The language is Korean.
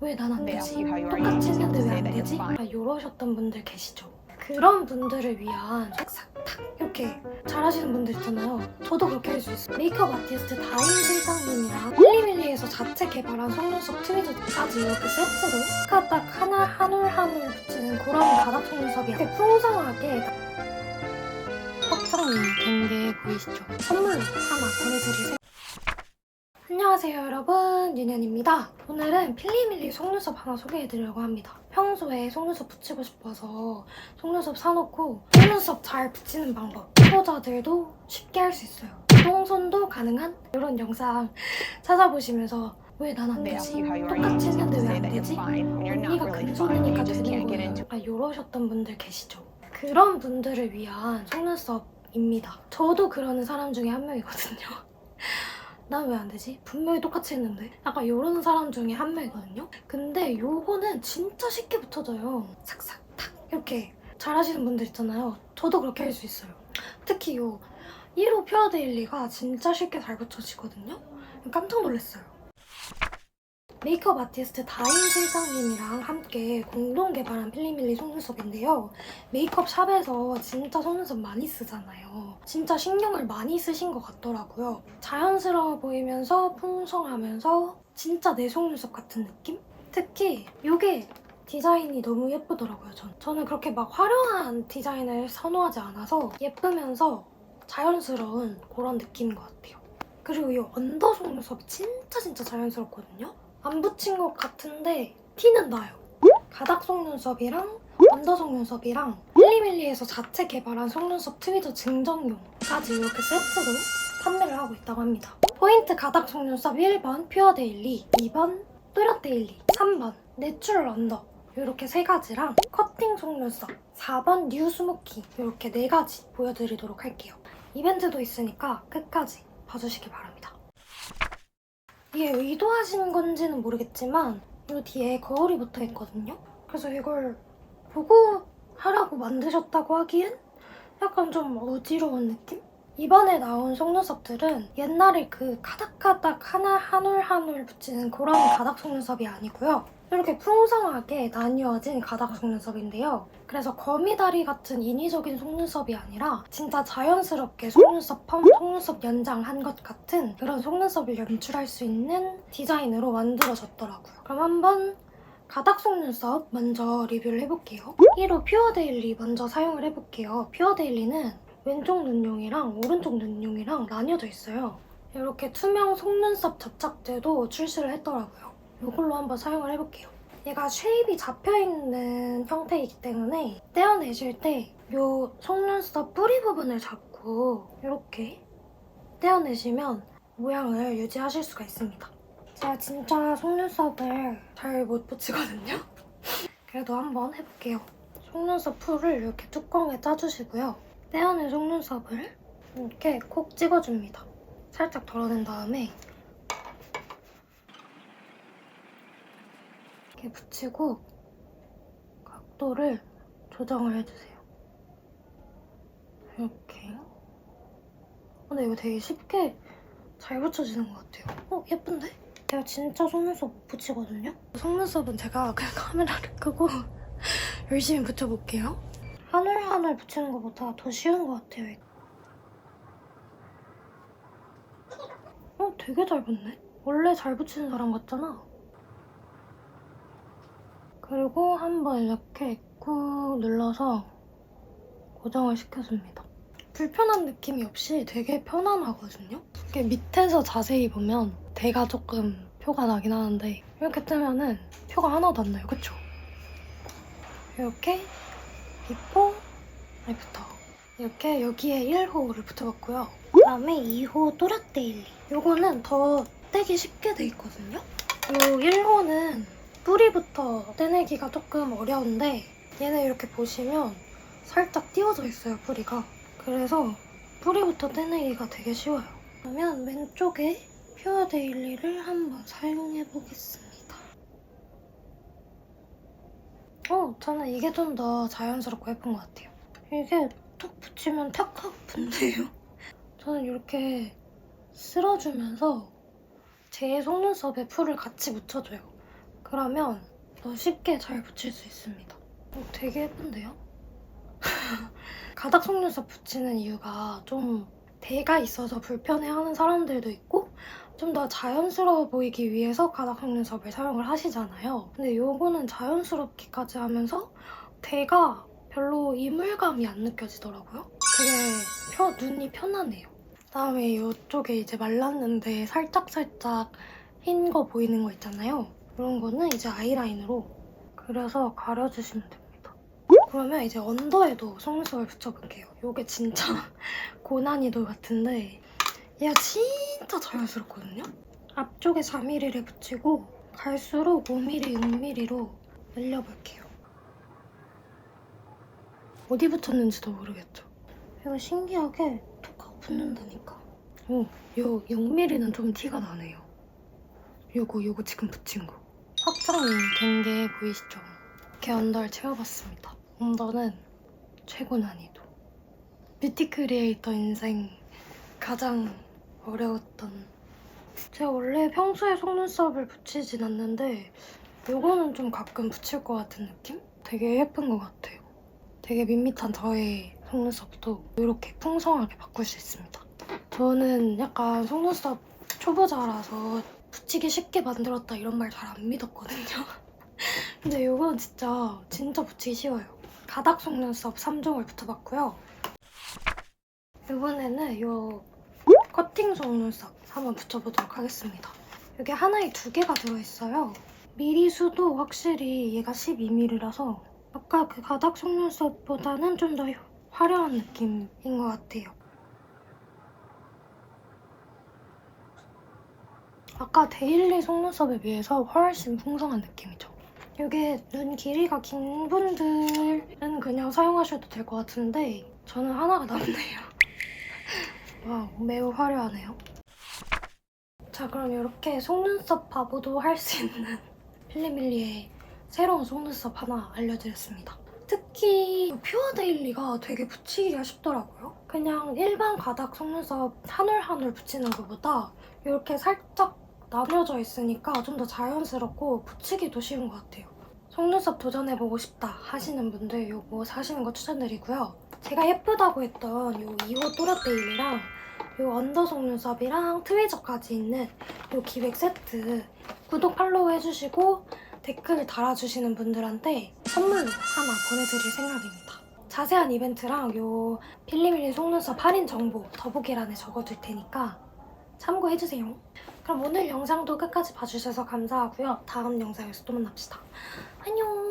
왜 난 안 되지? 똑같이 했는데 왜 안 되지? 아, 이러셨던 분들 계시죠? 그런 분들을 위한 싹싹 탁 이렇게 잘하시는 분들 있잖아요. 저도 그렇게 할 수 있어요. 메이크업 아티스트 다인 실장님이랑 필리밀리에서 자체 개발한 속눈썹 트위저까지 이렇게 세트로 딱 하나 한 올 한 올 붙이는 그런 가닥 속눈썹이 이렇게 풍성하게 확장이 된게 보이시죠? 선물로 하나 보내드리세요. 안녕하세요 여러분 윤현입니다 오늘은 필리밀리 속눈썹 하나 소개해드리려고 합니다 평소에 속눈썹 붙이고 싶어서 속눈썹 사놓고 속눈썹 잘 붙이는 방법 초보자들도 쉽게 할 수 있어요 똥손도 가능한 이런 영상 찾아보시면서 왜 난 안 되지? 똑같이 했는데 왜 안 되지? 언니가 just 되는 거예요. 약간 이러셨던 분들 계시죠? 그런 분들을 위한 속눈썹입니다. 저도 그러는 사람 중에 한 명이거든요. 난왜안 되지? 분명히 똑같이 했는데. 약간 이런 사람 중에 한 명이거든요. 근데 요거는 진짜 쉽게 붙여져요. 삭삭 탁 이렇게 잘하시는 분들 있잖아요. 저도 그렇게 할 수 있어요. 특히 요 1호 퓨어데일리가 진짜 쉽게 잘 붙여지거든요. 깜짝 놀랐어요. 메이크업 아티스트 다인 실장님이랑 함께 공동 개발한 필리밀리 속눈썹인데요. 메이크업 샵에서 진짜 속눈썹 많이 쓰잖아요. 진짜 신경을 많이 쓰신 것 같더라고요. 자연스러워 보이면서 풍성하면서 진짜 내 속눈썹 같은 느낌? 특히 이게 디자인이 너무 예쁘더라고요, 전. 저는 그렇게 막 화려한 디자인을 선호하지 않아서 예쁘면서 자연스러운 그런 느낌인 것 같아요. 그리고 이 언더 속눈썹이 진짜 진짜 자연스럽거든요. 안 붙인 것 같은데 티는 나요. 가닥 속눈썹이랑 언더 속눈썹이랑 필리밀리에서 자체 개발한 속눈썹 트위저 증정용까지 이렇게 세트로 판매를 하고 있다고 합니다. 포인트 가닥 속눈썹 1번 퓨어 데일리, 2번 또렷데일리, 3번 내추럴 언더 이렇게 세 가지랑 커팅 속눈썹 4번 뉴 스모키 이렇게 네 가지 보여드리도록 할게요. 이벤트도 있으니까 끝까지 봐주시기 바랍니다. 이게 의도하신 건지는 모르겠지만 이 뒤에 거울이 붙어 있거든요. 그래서 이걸 보고 하라고 만드셨다고 하기엔 약간 좀 어지러운 느낌? 이번에 나온 속눈썹들은 옛날에 그 카닥카닥 하나 한 올 한 올 붙이는 그런 가닥 속눈썹이 아니고요. 이렇게 풍성하게 나뉘어진 가닥 속눈썹인데요. 그래서 거미다리 같은 인위적인 속눈썹이 아니라 진짜 자연스럽게 속눈썹 펌, 속눈썹 연장한 것 같은 그런 속눈썹을 연출할 수 있는 디자인으로 만들어졌더라고요. 그럼 한번 가닥 속눈썹 먼저 리뷰를 해볼게요. 1호 퓨어데일리 먼저 사용을 해볼게요. 퓨어데일리는 왼쪽 눈용이랑 오른쪽 눈용이랑 나뉘어져 있어요. 이렇게 투명 속눈썹 접착제도 출시를 했더라고요. 이걸로 한번 사용을 해볼게요. 얘가 쉐입이 잡혀있는 형태이기 때문에 떼어내실 때 이 속눈썹 뿌리 부분을 잡고 이렇게 떼어내시면 모양을 유지하실 수가 있습니다. 제가 진짜 속눈썹을 잘 못 붙이거든요. 그래도 한번 해볼게요. 속눈썹 풀을 이렇게 뚜껑에 짜주시고요. 떼어낸 속눈썹을 이렇게 콕 찍어줍니다. 살짝 덜어낸 다음에 이렇게 붙이고 각도를 조정을 해주세요. 이렇게. 근데 이거 되게 쉽게 잘 붙여지는 것 같아요. 어, 예쁜데? 제가 진짜 속눈썹 못 붙이거든요? 속눈썹은 제가 그냥 카메라를 끄고 열심히 붙여볼게요. 올 붙이는 것보다 더 쉬운 것 같아요. 어, 되게 잘 붙네? 원래 잘 붙이는 사람 같잖아. 그리고 한번 이렇게 꾹 눌러서 고정을 시켜줍니다. 불편한 느낌이 없이 되게 편안하거든요. 이렇게 밑에서 자세히 보면 대가 조금 표가 나긴 하는데 이렇게 뜨면은 표가 하나도 안 나요. 그쵸? 이렇게 비포 애프터 이렇게 여기에 1호를 붙여봤고요. 그다음에 2호 또렷데일리 요거는 더 떼기 쉽게 돼 있거든요. 요 1호는 뿌리부터 떼내기가 조금 어려운데 얘는 이렇게 보시면 살짝 띄워져 있어요 뿌리가. 그래서 뿌리부터 떼내기가 되게 쉬워요. 그러면 왼쪽에 퓨어 데일리를 한번 사용해 보겠습니다. 어 저는 이게 좀 더 자연스럽고 예쁜 것 같아요. 이게 툭 붙이면 탁 하고 붙네요. 저는 이렇게 쓸어주면서 제 속눈썹에 풀을 같이 묻혀줘요 그러면 더 쉽게 잘 붙일 수 있습니다. 어, 되게 예쁜데요? 가닥 속눈썹 붙이는 이유가 좀 대가 있어서 불편해하는 사람들도 있고 좀 더 자연스러워 보이기 위해서 가닥 속눈썹을 사용을 하시잖아요. 근데 요거는 자연스럽기까지 하면서 대가 별로 이물감이 안 느껴지더라고요. 되게 펴, 눈이 편하네요. 그다음에 이쪽에 이제 말랐는데 살짝살짝 흰 거 보이는 거 있잖아요. 그런 거는 이제 아이라인으로 그려서 가려주시면 됩니다. 그러면 이제 언더에도 속눈썹을 붙여볼게요. 이게 진짜 고난이도 같은데 얘가 진짜 자연스럽거든요? 앞쪽에 4mm를 붙이고 갈수록 5mm, 6mm로 늘려볼게요. 어디 붙였는지도 모르겠죠? 이거 신기하게 톡 하고 붙는다니까. 오, 요 6mm는 좀 티가 나네요. 요거, 요거 지금 붙인 거. 확장이 된게 보이시죠? 이렇게 언더를 채워봤습니다. 언더는 최고 난이도. 뷰티 크리에이터 인생 가장 어려웠던. 제가 원래 평소에 속눈썹을 붙이진 않는데 요거는 좀 가끔 붙일 것 같은 느낌? 되게 예쁜 것 같아요. 되게 밋밋한 저의 속눈썹도 이렇게 풍성하게 바꿀 수 있습니다. 저는 약간 속눈썹 초보자라서 붙이기 쉽게 만들었다 이런 말 잘 안 믿었거든요. 근데 이건 진짜 진짜 붙이기 쉬워요. 가닥 속눈썹 3종을 붙여봤고요. 이번에는 이 커팅 속눈썹 한번 붙여보도록 하겠습니다. 이게 하나에 두 개가 들어있어요. 미리 수도 확실히 얘가 12mm라서 아까 그 가닥 속눈썹보다는 좀 더 화려한 느낌인 것 같아요. 아까 데일리 속눈썹에 비해서 훨씬 풍성한 느낌이죠. 이게 눈 길이가 긴 분들은 그냥 사용하셔도 될 것 같은데 저는 하나가 남네요. 와 매우 화려하네요. 자 그럼 이렇게 속눈썹 바보도 할 수 있는 필리밀리의 새로운 속눈썹 하나 알려드렸습니다. 특히 퓨어 데일리가 되게 붙이기가 쉽더라고요. 그냥 일반 가닥 속눈썹 한 올 한 올 붙이는 것보다 이렇게 살짝 나뉘어져 있으니까 좀 더 자연스럽고 붙이기도 쉬운 것 같아요. 속눈썹 도전해보고 싶다 하시는 분들 이거 사시는 거 추천드리고요. 제가 예쁘다고 했던 이 2호 또라데일리랑 이 언더 속눈썹이랑 트위저까지 있는 이 기획 세트 구독 팔로우 해주시고 댓글 달아주시는 분들한테 선물로 하나 보내드릴 생각입니다. 자세한 이벤트랑 이 필리밀리 속눈썹 할인 정보 더보기란에 적어둘 테니까 참고해주세요. 그럼 오늘 영상도 끝까지 봐주셔서 감사하고요. 다음 영상에서 또 만납시다. 안녕!